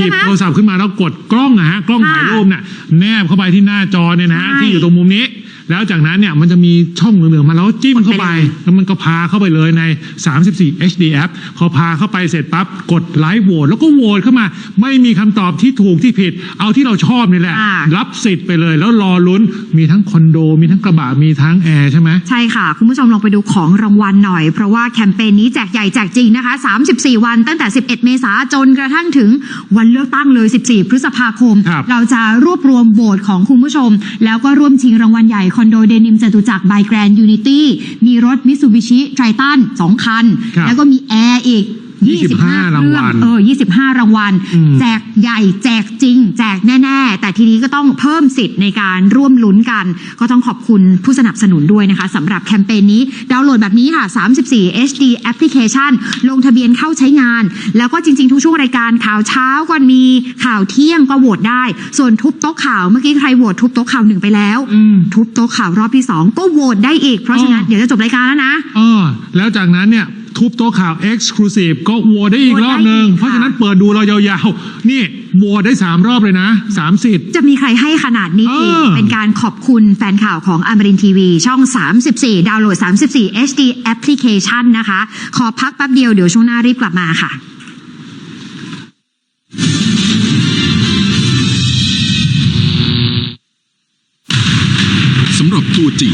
หยิบใช่ไหมโทรศัพท์ขึ้นมาแล้วกดกล้องอะฮะกล้องค่ะถ่ายรูปเนี่ยแนบเข้าไปที่หน้าจอเนี่ยนะฮะใช่ ที่อยู่ตรงมุมนี้ แล้วจากนั้นเนี่ยมันจะมีช่องเหลืองๆมาแล้วจิ้มเข้าไปกดไปเลยแล้วมันก็พาเข้าไปเลยใน 34 HD app พอพาเข้าไปเสร็จปั๊บกดไลค์โหวตแล้วก็โหวตเข้ามา ไม่มีคำตอบที่ถูกที่ผิด เอาที่เราชอบนี่แหละ อ่ารับสิทธิ์ไปเลย แล้วรอลุ้นมีทั้งคอนโด มีทั้งกระบะมีทั้งแอร์ใช่ไหม ใช่ค่ะ คุณผู้ชมลองไปดูของรางวัลหน่อย เพราะว่าแคมเปญนี้แจกใหญ่แจกจริงนะคะ 34 วันตั้งแต่ 11 เมษาจนกระทั่งถึงวันเลือกตั้งเลย 14 พฤษภาคม ครับ เราจะรวบรวมโหวตของคุณผู้ชม แล้วก็ร่วมชิงรางวัลใหญ่คอนโดเดนิมจตุจักรบายแกรนยูนิตี้มีรถมิ t ซูบิชิไททัน2คัน ครับ แล้วก็มีแอร์อีก 25รางวัลเออ25 รางวัลอืมแจกใหญ่ แจกจริง แจกแน่ ๆ แต่ทีนี้ก็ต้องเพิ่มสิทธิ์ในการร่วมลุ้นกัน ก็ต้องขอบคุณผู้สนับสนุนด้วยนะคะสำหรับแคมเปญนี้ดาวน์โหลดแบบนี้ค่ะ 34 HD Application ลงทะเบียนเข้าใช้งาน แล้วก็จริง ๆ ทุกช่วงรายการข่าวเช้าก็มีข่าวเที่ยงก็โหวตได้ ส่วนทุบโต๊ะข่าวเมื่อกี้ใครโหวตทุบโต๊ะข่าวหนึ่งไปแล้วอืมทุบโต๊ะข่าวรอบที่สองก็โหวตได้อีกเพราะฉะนั้นอ๋อเดี๋ยวจะจบรายการแล้วนะอ๋อแล้วจากนั้นเนี่ย ทุบโต๊ะข่าว Exclusive ก็โหวตได้อีกโหวตรอบได้หนึ่งอีกเพราะค่ะฉะนั้นเปิดดูเรายาวๆ นี่โหวตได้ 3 รอบเลยนะ 3 สิทธิ์ จะมีใครให้ขนาดนี้อีก เออ เป็นการขอบคุณแฟนข่าวของอมรินทีวี ช่อง 34 ดาวน์โหลด 34 HD Application นะคะ ขอพักแป๊บเดียวเดี๋ยวช่วงหน้ารีบกลับมาค่ะ สำหรับตัวจริง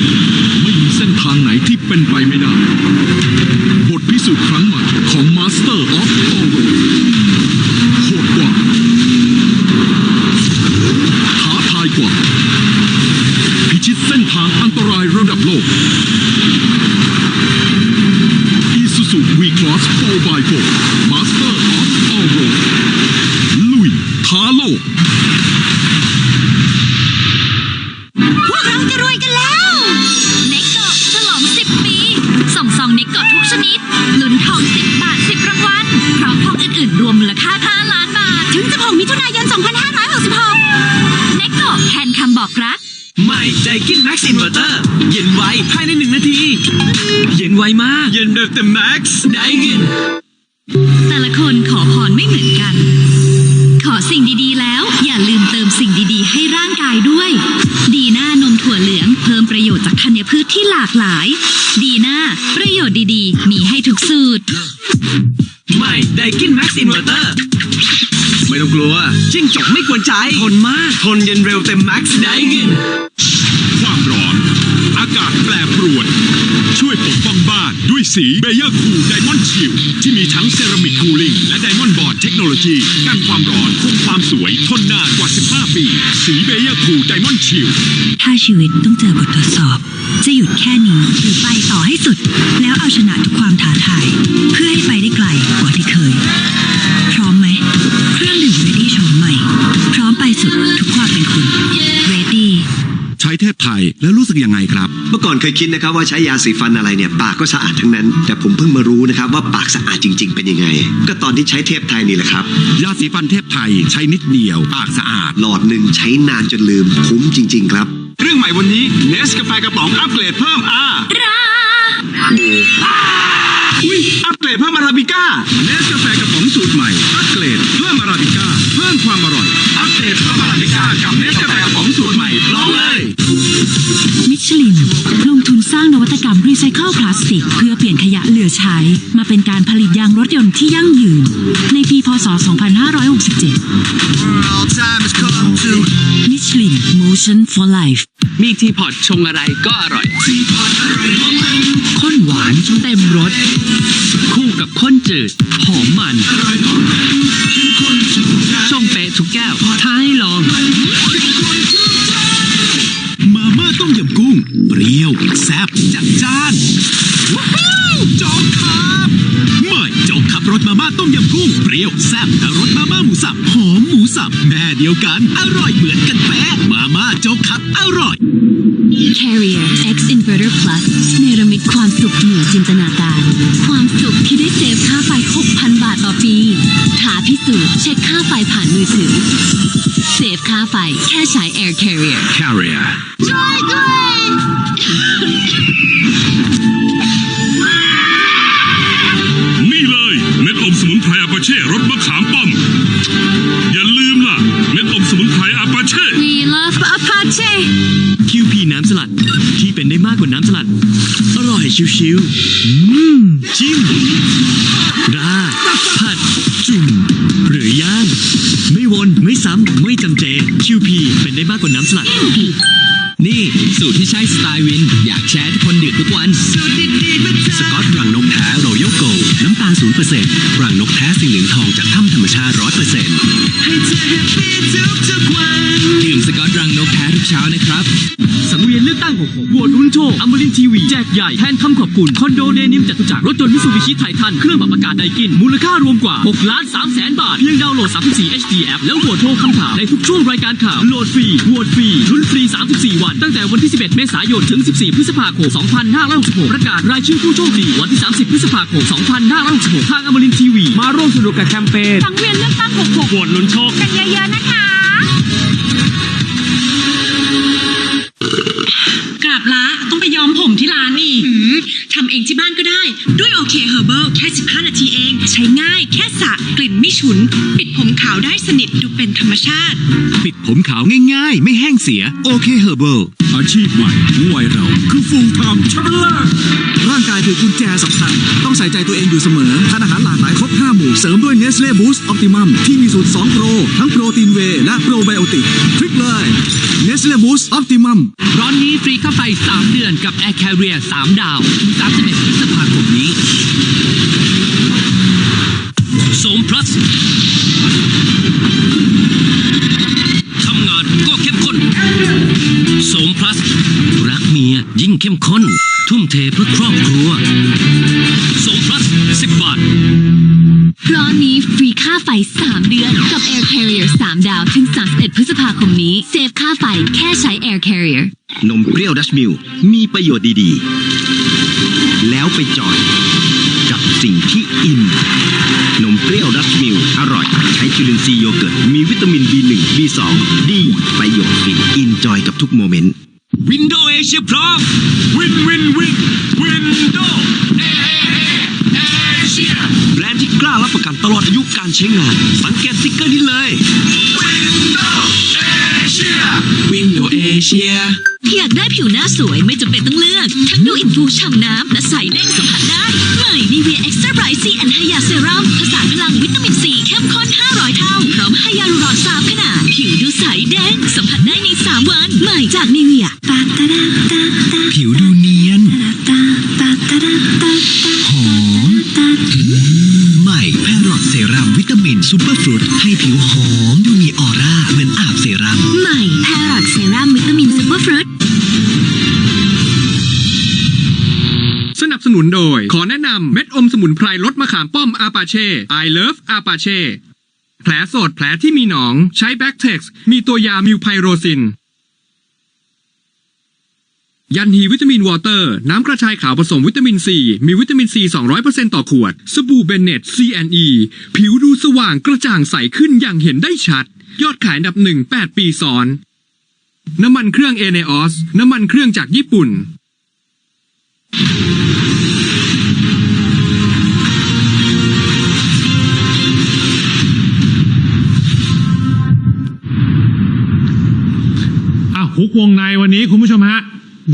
ไม่มีเส้นทางไหนที่เป็นไปไม่ได้บทพิ สูจน์ครั้งใหม่ของ Master of All Roads โหดกว่า ท้าทายกว่า พิชิตเส้นทางอันตรายระดับโลก Isuzu V-Cross 4x4 Master of All Roads ลุยท้าโลก พวกเราจะรวยกันแล้ว เน็กโกฉลอง 10 ปี ส่งซองเน็กโกทุกช นิดลุ้นทอง 10 บาท 10 รางวัลพร้อมทองอื่นๆ รวมมูลค่า 5 ล้านบาท ถึง 16 มิถุนายน 2566 เน็กโกแทนคำบอกรัก ใหม่ไดกินแม็กซ์อินเวอร์เตอร์เย็นไวภายในหนึ่งนาที เย็นไวมาก เย็นแบบเต็มแม็กซ์ไดกินแต่ละคนขอพรไม่เหมือนกัน ขอสิ่งดีๆ ที่หลากหลาย ดีหน้าประโยชน์ดีๆ มีให้ทุกสูตร ใหม่ไดกินแม็กซ์อินเวอร์เตอร์ ไม่ต้องกลัว จิ้งจกไม่กวนใจ ทนมาก ทนเย็นเร็วเต็มแม็กซ์ไดกิน ความร้อน อากาศแปรปรวน ช่วยปกป้องบ้านด้วยสีเบเยอร์คูไดมอนด์ชิลที่มีทั้งเซรามิกคูลิ่งและไดมอนด์บอร์ดเทคโนโลยีกันความร้อนคงความสวยทนนานกว่า 15 ปี สีเบเยอร์คูไดมอนด์ชิลถ้าชีวิตต้องเจอบททดสอบ จะหยุดแค่นี้หรือไปต่อให้สุด แล้วเอาชนะทุกความท้าทายเพื่อ กยังไงครับ เมื่อก่อนเคยคิดนะครับว่าใช้ยาสีฟันอะไรเนี่ยปากก็สะอาดทั้งนั้น แต่ผมเพิ่งมารู้นะครับว่าปากสะอาดจริง ๆ เป็นยังไง ก็ตอนที่ใช้เทพไทยนี่แหละครับ ยาสีฟันเทพไทยใช้นิดเดียว ปากสะอาด หลอดหนึ่งใช้นานจนลืมคุ้มจริง ๆ ครับเรื่องใหม่วันนี้เนสกาแฟกระป๋องอัปเกรดเพิ่มอาอุ้ยอัปเกรดเพิ่มอาราบิก้าเนสกาแฟกระป๋องสูตรใหม่อัปเกรดเพิ่มอาราบิก้าเพิ่มความอร่อยอัปเกรดเพิ่มอาราบิก้ากับเนสกาแฟ ชลิน ลงทุนสร้างนวัตกรรมรีไซเคิลพลาสติก เพื่อเปลี่ยนขยะเหลือใช้ มาเป็นการผลิตยางรถยนต์ที่ยั่งยืน ในปีพศ 2567 มิชลิน Motion for Life มีทีพอตชงอะไรก็อร่อย ข้นหวานเต็มรส คู่กับข้นจืด หอมมัน ชงเป๊ะทุกแก้ว เปรี้ยว แซ่บจัดจ้านว้าวโจ๊กครับใหม่โจ๊กครับรสมาม่าต้มยำกุ้งเปรี้ยวแซ่บแต่รสมาม่าหมูสับหอมหมูสับแม่เดียวกัน อร่อยเหมือนกันแป๊ะมาม่าโจ๊กครับอร่อย Carrier X Inverter Plus เนรมิตความสุขเหนือจินตนาการ ความสุขที่ได้เซฟค่าไฟ 6,000 บาทต่อปีท้าพิสูจน์เช็คค่าไฟผ่านมือถือ เซฟค่าไฟแค่ใช้ Air Carrier Carrier เลยเม็ดอมสมุนไพรอาปาเช่รสมะขามป้อม อย่าลืมล่ะเม็ดอมสมุนไพรอาปาเช่ We love Apache คิวพีน้ำสลัดที่เป็นได้มากกว่าน้ำสลัด อร่อยชิวๆอืมจิ้มราดผัด จุ่ม หรือย่าง ไม่วน ไม่ซ้ำ ไม่จำเจคิวพีเป็นได้มากกว่าน้ำสลัด นี่ สูตรที่ใช้สไตล์วิน อยากแชร์ทุกคนดื่มทุกวัน สูตรดีๆสกอตรังนกแท้รอยัลโกน้ำตาลศูนเปอร์เซ็นต์รังนกแท้สีเหลืองทองจากถ้ำธรรมชาติร้อยเปอร์เซ็นต์ให้เธอแฮปปี้ทุกๆวัน สกอตรังนกแท้ทุกเช้านะครับ สังเวียนเลือกตั้ง66โหวตลุ้นโชคอมรินทีวี แจกใหญ่แทนคำขอบคุณคอนโดเดนิมจตุจักรรถยนต์มิสูบิชิไททันเครื่องปรับอากาศไดกิน มูลค่ารวมกว่า6ล้าน3แสนบาท เพียงดาวน์โหลด 34 HD App แล้วโหวตโทรคำถามในทุกช่วงรายการข่าวโหลดฟรีโหวตฟรีลุ้นฟรี 34 วัน ตั้งแต่วันที่ 11 เมษายนถึง 14 พฤษภาคม 2566 ประกาศรายชื่อผู้โชคดีวันที่ 30 พฤษภาคม 2566 ทางอมรินทีวี มาร่วมสนุกกับแคมเปญสังเวียนเลือกตั้ง66โหวตลุ้นโชคกันเยอะๆนะคะ to านก็ได้ ด้วยโอเคเฮอร์เบิลแค่ 15 นาทีเอง ใช้ง่ายแค่สระกลิ่นไม่ฉุน ปิดผมขาวได้สนิทดูเป็นธรรมชาติ ปิดผมขาวง่ายๆ ไม่แห้งเสียโอเคเฮอร์เบิลอาชีพใหม่ของวัยเราคือ full time traveler ร่างกายคือกุญแจสำคัญ ต้องใส่ใจตัวเองอยู่เสมอทานอาหารหลากหลายครบ 5 หมู่ เสริมด้วย Nestle Boost Optimum ที่มีสูตร 2 โปร ทั้งโปรตีนเวย์และโปรไบโอติกคลิกเลย Nestle Boost Optimum ร้อนนี้ฟรีเข้าไป3เดือนกับ Air Carrier 3 ดาวถึง31พฤษภาคมนี้โสมพลัสทำงานก็เข้มข้นโสมพลัส รักเมียยิ่งเข้มข้น ทุ่มเทเพื่อครอบครัวโสมพลัส10บาทร้อนนี้ฟรีค่าไฟ 3 เดือน กับ Air Carrier 3 ดาว ถึง 31 พฤษภาคมนี้ เซฟค่าไฟแค่ใช้ Air Carrier นมเปรี้ยวดัชมิลมีประโยชน์ดี ๆ แล้วไปจอยกับสิ่งที่อิน นมเปรี้ยวดัชมิลอร่อย ใช้จุลินทรีย์โยเกิร์ต มีวิตามิน B1 B2 ดีประโยชน์ฟินอินจอยกับทุกโมเมนต์วินโดว์เอเชียพร้อมวินวินวินวินโดเอเอเชียแบรนด์ที่กล้ารับประกันตลอดอายุการใช้งาน สังเกตสติ๊กเกอร์นี้เลยวินโดเอเชียวินโดเอเชีย อยากได้ผิวหน้าสวยไม่จำเป็นต้องเลือก ทั้งดูอิ่มฟูฉ่ำน้ำและใสเด้งสัมผัสได้ แนะนำเม็ดอมสมุนไพรลดมะขามป้อมอาปาเช่ I love อาปาเช่ แผลสดแผลที่มีหนอง ใช้แบ็กเท็กซ์มีตัวยามิวไพโรซิน ยันฮีวิตามินวอเตอร์ น้ำกระชายขาวผสมวิตามินซี มีวิตามินซี 200%ต่อขวด สบู่เบนเน็ต C&E ผิวดูสว่างกระจ่างใสขึ้นอย่างเห็นได้ชัด ยอดขายอันดับหนึ่ง8ปีซ้อน น้ำมันเครื่องเอเนออสน้ำมันเครื่องจากญี่ปุ่นอ่ วงในวันนี้คุณผู้ชมฮะ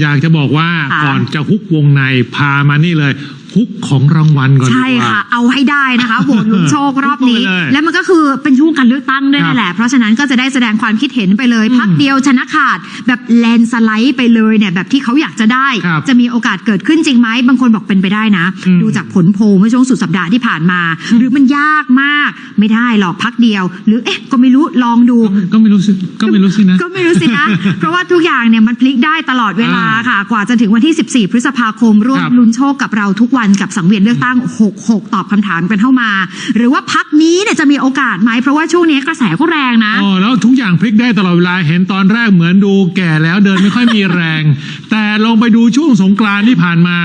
อยากจะบอกว่าค่ะ ก่อนจะฮุกวงในพามานี่เลย ฮุกของรางวัลก่อนดีใช่กว่าค่ะ เอาให้ได้นะคะโหวตลุ้นโชครอบนี้ไปเลยและมันก็คือเป็นช่วงการเลือกตั้งด้วยครับนั่นแหละ เพราะฉะนั้นก็จะได้แสดงความคิดเห็นไปเลยอืมพักเดียวชนะขาดแบบแลนสไลด์ไปเลยเนี่ยแบบที่เขาอยากจะได้ ครับจะมีโอกาสเกิดขึ้นจริงไหมบางคนบอกเป็นไปได้นะ อืม ดูจากผลโพลเมื่อช่วงสุดสัปดาห์ที่ผ่านมา หรือมันยากมากไม่ได้หรอกพักเดียว หรือเอ๊ะก็ไม่รู้ลองดู ก็ไม่รู้สิก็ไม่รู้สินะ ก็ไม่รู้สินะ เพราะว่าทุกอย่างเนี่ยมันพลิกได้ตลอดเวลาค่ะ กว่าจะถึงวันที่ 14 พฤษภาคมร่วมครับลุ้นโชคกับเราทุกวันกับสังเวียนเลือกตั้ง 66 ตอบคำถามกันเข้ามา หรือว่าพักนี้เนี่ยจะมีโอกาสไหมเพราะว่าช่วงนี้กระแสก็แรงนะ อ๋อแล้วทุกอย่างพลิกได้ตลอดเวลาเห็นตอนแรกเหมือนดูแก่แล้วเดินไม่ค่อยมีแรง แต่ลองไปดูช่วงสงกรานต์ที่ผ่านมา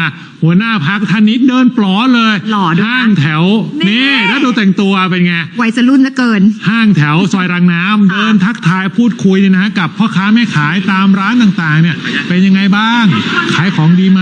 หัวหน้าพักท่านนี้เดินปลอเลยหล่อด้วยนะห้างแถวนี่ นี่แล้วดูแต่งตัวเป็นไง วัยจะรุ่นเหลือเกิน ห้างแถวซอยรังน้ำเดินทักทายพูดคุยเนี่ยนะกับพ่อค้าแม่ขายตามร้านต่างๆเนี่ยเป็นยังไงบ้าง ขายของดีไหม